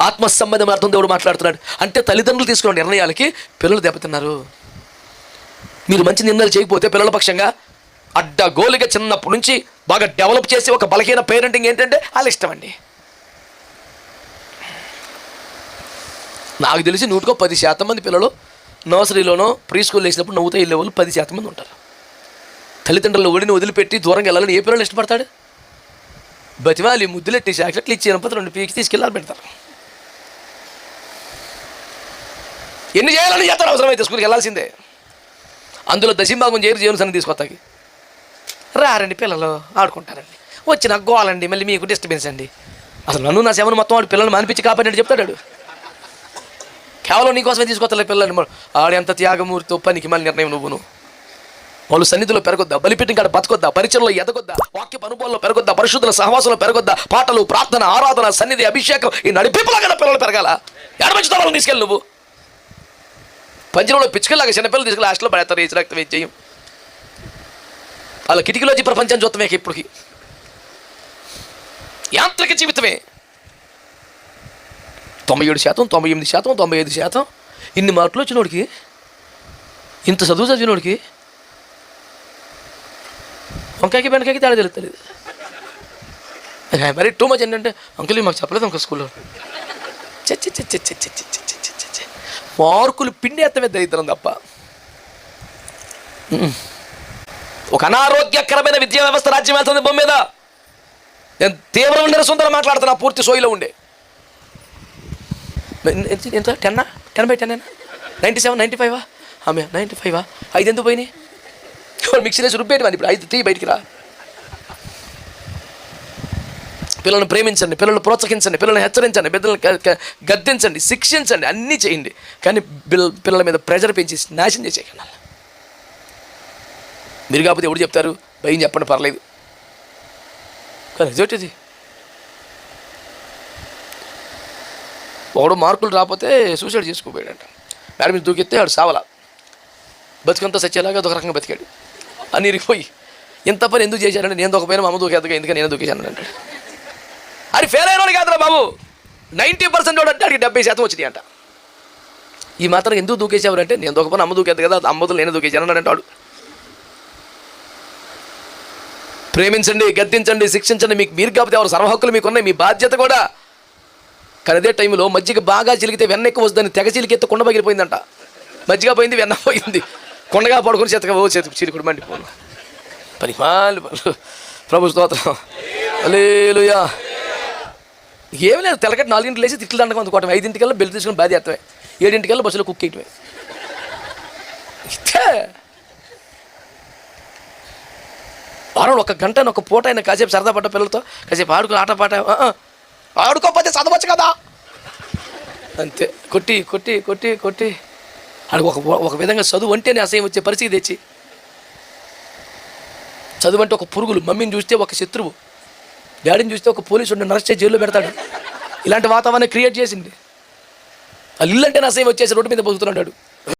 ఆత్మ సంబంధం అర్థం దేవుడు మాట్లాడుతున్నాడు. అంటే తల్లిదండ్రులు తీసుకున్న నిర్ణయాలకి పిల్లలు దెబ్బతిన్నారు. మీరు మంచి నిర్ణయాలు చేయకపోతే పిల్లల పక్షంగా అడ్డగోలుగా చిన్నప్పటి నుంచి బాగా డెవలప్ చేసి ఒక బలహీన పేరెంటింగ్ ఏంటంటే వాళ్ళ ఇష్టం అండి. నాకు తెలిసి నూటికో పది శాతం మంది పిల్లలు నర్సరీలోనో ప్రీ స్కూల్ వేసినప్పుడు నవ్వుతూ వెళ్ళే వాళ్ళు పది శాతం మంది ఉంటారు. తల్లిదండ్రులు ఒడిని వదిలిపెట్టి దూరంగా వెళ్ళాలని ఏ పిల్లలు ఇష్టపడతాడు? బతివాలి ముద్దులెట్టి చాక్లెట్లు ఇచ్చి ఎనపతి రెండు పీకి తీసుకెళ్ళాలి పెడతారు ఎన్ని చేయాలని చేస్తారు అవసరమైతే స్కూల్కి వెళ్ళాల్సిందే. అందులో దశింభాగం చేరి జీవన సన్ని తీసుకొస్తాకి. రారండి పిల్లలు ఆడుకుంటారండి. వచ్చిన గోలండి మళ్ళీ మీకు డిస్టర్బెన్స్ అండి. అసలు నన్ను నా సేవను మొత్తం వాడు పిల్లల్ని మానిపించి కాపాడినట్టు చెప్తాడు కేవలం నీకోసమే తీసుకొస్తలే పిల్లల్ని. ఆడు ఎంత త్యాగమూర్తితో పనికి మళ్ళీ నిర్ణయం నువ్వును. వాళ్ళు సన్నిధిలో పెరగొద్దా బలిపెట్టిన కాడ బతకొద్దా పరిచయంలో ఎదగొద్దా వాక్య అనుభవంలో పెరగొద్దా పరిశుద్ధుల సహవాసంలో పెరగొద్దా పాటలు ప్రార్థన ఆరాధన సన్నిధి అభిషేకం ఈ నడిపిపులాగా పిల్లలు పెరగాల? ఎడమంచుతా తీసుకెళ్ళి నువ్వు? పంజరంలో పిచ్చుకలాగా చిన్నపిల్లలు తీసుకెళ్ళి లాస్ట్లో పడేస్తారు ఏచి రక్తం ఏం చేయం వాళ్ళ కిటికీలోంచి ప్రపంచం చూస్తామే ఇప్పటికి యాంత్రిక జీవితమే తొంభై ఏడు శాతం తొంభై ఎనిమిది శాతం తొంభై ఐదు శాతం ఇన్ని మార్కులు వచ్చినోడికి ఇంత చదువు చదివినోడికి వంకాయకి బెండకాయకి తేడా తెలుస్తుంది మరి టూ మచ్ ఏంటంటే అంకుల్ మాకు చెప్పలేదు అంకుల్ స్కూల్లో చచ్చి చచ్చి చచ్చి చచ్చి చచ్చి పార్కులు మార్కులు పిండి ఎత్తమే దరిద్రం తప్ప. ఒక అనారోగ్యకరమైన విద్యా వ్యవస్థ రాజ్యం వెళ్తుంది బొమ్మ మీద. నేను తీవ్రమైన నిరసంతో మాట్లాడుతున్నా పూర్తి సోయిలో ఉండే. ఎంత- టెన్నా? Ten by ten ninety seven ninety ఫైవా? ఆమె నైంటీ ఫైవా? ఐదు ఎందుకు పోయినాయి? మిక్సీ వేసి రుబ్బేటి ఇప్పుడు ఐదు తీ బయటికి రా. పిల్లల్ని ప్రేమించండి పిల్లల్ని ప్రోత్సహించండి పిల్లల్ని హెచ్చరించండి పిల్లల్ని గద్దించండి శిక్షించండి అన్నీ చేయండి. కానీ పిల్లల మీద ప్రెజర్ పెంచి నాశనం చేసేయకండి మీరు కాకపోతే ఎవరు చెప్తారు? భయం చెప్పండి పర్లేదు. కానీ ఒకడు మార్కులు రాకపోతే సూసైడ్ చేసుకోపోయాడంట మేడం మీద దూకెత్తే వాడు సావలా. బతుకంతా సచ్చేలాగా అదొక రకంగా బతికాడు. అని ఇరిగిపోయి ఇంత పని ఎందుకు చేశాడంటే నేను దొకపోయినా మా అమ్మ దూకేద్దగా ఎందుకని నేను దూకేశాను అంటాడు. అది ఫెయిల్ అయిన వాళ్ళు కాదురా బాబు. నైంటీ పర్సెంట్ వాడు అంటే అడిగి డెబ్బై శాతం వచ్చినాయి అంట ఈ మాత్రం ఎందుకు దూకేసేవారు అంటే నేను దూకపోయిన అమ్మ దూకేది కదా అమ్మతులు నేను దూకేసాను అన్నాడు వాడు. ప్రేమించండి గద్దించండి శిక్షించండి మీకు మీరు కాకపోతే ఎవరు సర్వహక్కులు మీకు ఉన్నాయి మీ బాధ్యత కూడా. కానీ అదే టైంలో మజ్జిగ బాగా చిలికితే వెన్న ఎక్కువ వస్తుందని తెగ చిలికెత్తే కొండ పగిలిపోయిందంట. మజ్జిగ పోయింది వెన్న పోయింది. కొండగా పడుకుని చేతగా ఓ చేతికి చిలికుడు మండిపోను. పని మాలు పనులు. ప్రభు స్తోత్రం. అలేలుయా ఏమి లేదు తెల్లకట్టి నాలుగింటికి లేచి తిట్లు దండకం అందుకోవటం ఐదింటికల్లా బెల్ట్ తీసుకుని బాధ ఎత్తమే ఏడింటికల్లా బస్సులో కుక్ వేయటమే ఇదే వారం ఒక గంట ఒక పూట అయినా కాసేపు సరదా పడ్డ పిల్లలతో కాసేపు ఆడుకుని ఆట పాట ఆడుకోకపోతే చదవచ్చు కదా. అంతే. కొట్టి కొట్టి కొట్టి కొట్టి. అడుగు ఒక ఒక విధంగా చదువు అంటేనే అసహ్యం వచ్చే పరిస్థితి తెచ్చి. చదువు అంటే ఒక పురుగులు మమ్మీని చూస్తే ఒక శత్రువు. డాడీని చూస్తే ఒక పోలీసు నరస్ట్ చేసి జైల్లో పెడతాడు. ఇలాంటి వాతావరణం క్రియేట్ చేసింది. ఆ ఇల్లు అంటే అసహ్యం వచ్చేసి రోడ్డు మీద బతుకుతున్నాడు